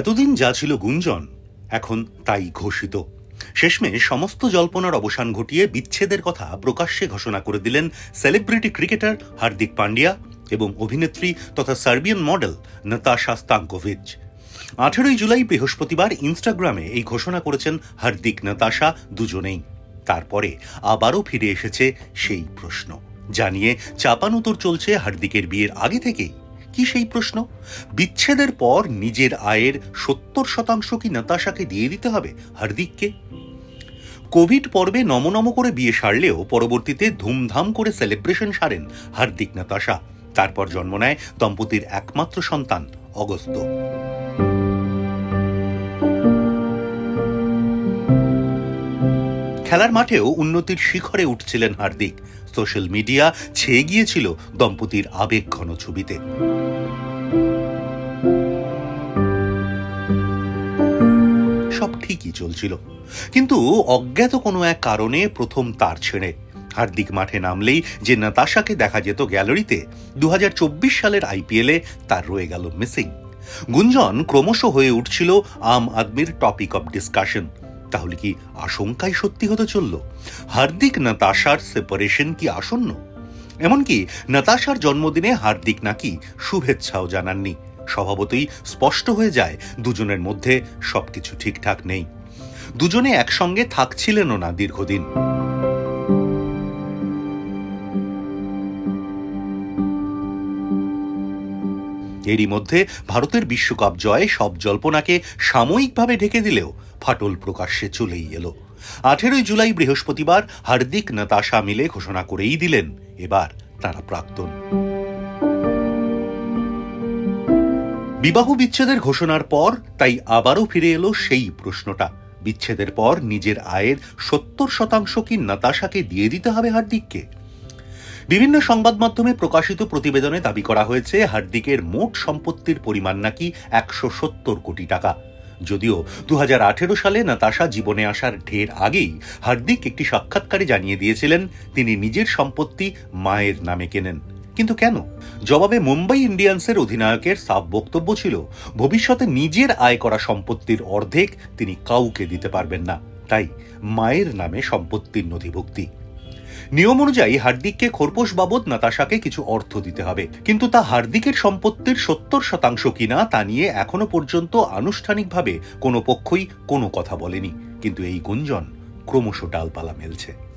এতদিন যা ছিল গুঞ্জন, এখন তাই ঘোষিত। শেষমে সমস্ত জল্পনার অবসান ঘটিয়ে বিচ্ছেদের কথা প্রকাশ্যে ঘোষণা করে দিলেন সেলিব্রিটি ক্রিকেটার হার্দিক পান্ডিয়া এবং অভিনেত্রী তথা সার্বিয়ান মডেল নতাশা স্তাঙ্কোভিচ। আঠেরোই জুলাই বৃহস্পতিবার ইনস্টাগ্রামে এই ঘোষণা করেছেন হার্দিক নতাশা দুজনেই। তারপরে আবারও ফিরে এসেছে সেই প্রশ্ন, জানিয়ে চাপানুতর চলছে হার্দিকের বিয়ের আগে থেকেই। কি সেই প্রশ্ন? বিচ্ছেদের পর নিজের আয়ের সত্তর শতাংশ কি নাতাশাকে দিয়ে দিতে হবে হার্দিককে? কোভিড পর্বে নমনম করে বিয়ে সারলেও পরবর্তীতে ধুমধাম করে সেলিব্রেশন সারেন হার্দিক নাতাশা। তারপর জন্ম নেয় দম্পতির একমাত্র সন্তান অগস্ত খেলার মাঠেও উন্নতির শিখরে উঠছিলেন হার্দিক। সোশ্যাল মিডিয়া ছেয়ে গিয়েছিল দম্পতির আবেগ ঘন ছবিতে। সব ঠিকই চলছিল। কিন্তু অজ্ঞাত কোনো এক কারণে প্রথম তার ছেড়ে। হার্দিক মাঠে নামলেই যে নাতাশাকে দেখা যেত গ্যালারিতে দু হাজার চব্বিশ সালের আইপিএলে তার রয়ে গেল মিসিং। গুঞ্জন ক্রমশ হয়ে উঠছিল আম আদমির টপিক অব ডিসকাশন। তাহলে কি আশঙ্কাই সত্যি হতে চলল? হার্দিক নাতাশার সেপারেশন কি আসন্ন? এমনকি নাতাশার জন্মদিনে হার্দিক নাকি শুভেচ্ছাও জানাননি। স্বভাবতই স্পষ্ট হয়ে যায়, দুজনের মধ্যে সবকিছু ঠিকঠাক নেই। দুজনে একসঙ্গে থাকছিলেনও না দীর্ঘদিন। এরই মধ্যে ভারতের বিশ্বকাপ জয়ে সব জল্পনাকে সাময়িকভাবে ঢেকে দিলেও ফাটল প্রকাশ্যে চলেই এলো। আঠেরোই জুলাই বৃহস্পতিবার হার্দিক নাতাশা মিলে ঘোষণা করেই দিলেন এবার তারা প্রাক্তন। বিবাহ বিচ্ছেদের ঘোষণার পর তাই আবারও ফিরে এলো সেই প্রশ্নটা। বিচ্ছেদের পর নিজের আয়ের সত্তর শতাংশ কি নাতাশাকে দিয়ে দিতে হবে হার্দিককে? বিভিন্ন সংবাদ মাধ্যমে প্রকাশিত প্রতিবেদনে দাবি করা হয়েছে, হার্দিকের মোট সম্পত্তির পরিমাণ নাকি একশো সত্তর কোটি টাকা। যদিও দু হাজার আঠেরো সালে নাতাশা জীবনে আসার ঢের আগেই হার্দিক একটি সাক্ষাৎকারে জানিয়ে দিয়েছিলেন, তিনি নিজের সম্পত্তি মায়ের নামে কেনেন। কিন্তু কেন? জবাবে মুম্বাই ইন্ডিয়ান্সের অধিনায়কের সাফ বক্তব্য ছিল, ভবিষ্যতে নিজের আয় করা সম্পত্তির অর্ধেক তিনি কাউকে দিতে পারবেন না। তাই মায়ের নামে সম্পত্তির নথিভুক্তি। নিয়ম অনুযায়ী হার্দিককে খোরপোশ বাবদ নাতাশাকে কিছু অর্থ দিতে হবে। কিন্তু তা হার্দিকের সম্পত্তির সত্তর শতাংশ কিনা তা নিয়ে এখনও পর্যন্ত আনুষ্ঠানিকভাবে কোনো পক্ষই কোনো কথা বলেনি। কিন্তু এই গুঞ্জন ক্রমশ ডালপালা মেলছে।